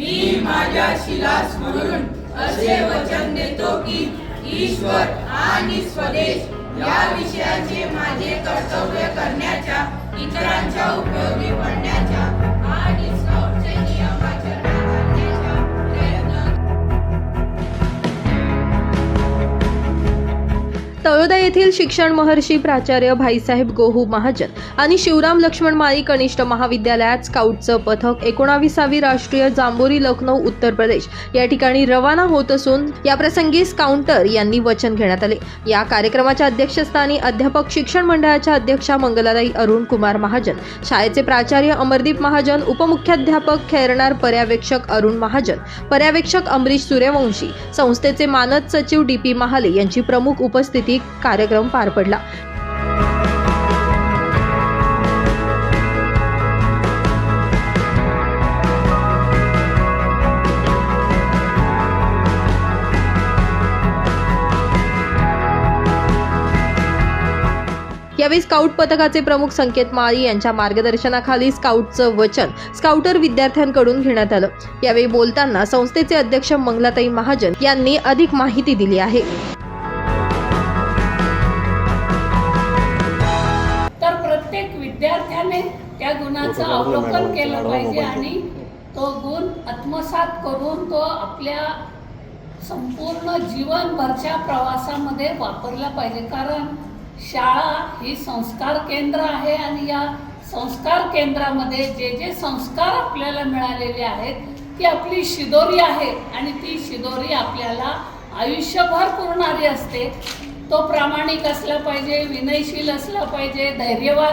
मी माझ्या शिलास म्हणून असे वचन देतो की ईश्वर आणि स्वदेश या विषयाचे माझे कर्तव्य करण्याच्या इतरांच्या उपयोगी तळोदा येथील शिक्षण महर्षी प्राचार्य भाईसाहेब गोहू महाजन आणि शिवराम लक्ष्मण माळी कनिष्ठ महाविद्यालयात स्काउटचं पथक एकोणाविसावी राष्ट्रीय जांभोरी लखनौ उत्तर प्रदेश या ठिकाणी रवाना होत असून याप्रसंगी स्काउंटर यांनी वचन घेण्यात आले. या कार्यक्रमाच्या अध्यक्षस्थानी अध्यापक शिक्षण मंडळाच्या अध्यक्षा मंगलाताई अरुण कुमार महाजन शाळेचे प्राचार्य अमरदीप महाजन उपमुख्याध्यापक खेरणार पर्यवेक्षक अरुण महाजन पर्यवेक्षक अमरीश सूर्यवंशी संस्थेचे मानद सचिव डी पी महाले यांची प्रमुख उपस्थिती कार्यक्रम पार पडला. यावेळी स्काउट पथकाचे प्रमुख संकेत माळी यांच्या मार्गदर्शनाखाली स्काउटचं वचन स्काउटर विद्यार्थ्यांकडून घेण्यात आलं. यावेळी बोलताना संस्थेचे अध्यक्ष मंगलाताई महाजन यांनी अधिक माहिती दिली आहे. त्या गुणाचं अवलोकन केलं पाहिजे आणि तो गुण आत्मसात करून तो आपल्या संपूर्ण जीवनभरच्या प्रवासामध्ये वापरला पाहिजे. कारण शाळा ही संस्कार केंद्र आहे आणि या संस्कार केंद्रामध्ये जे जे संस्कार आपल्याला मिळालेले आहेत ती आपली शिदोरी आहे आणि ती शिदोरी आपल्याला आयुष्यभर पुरणारी असते. तो प्रामाणिक असला पाहिजे विनयशील असला पाहिजे धैर्यवान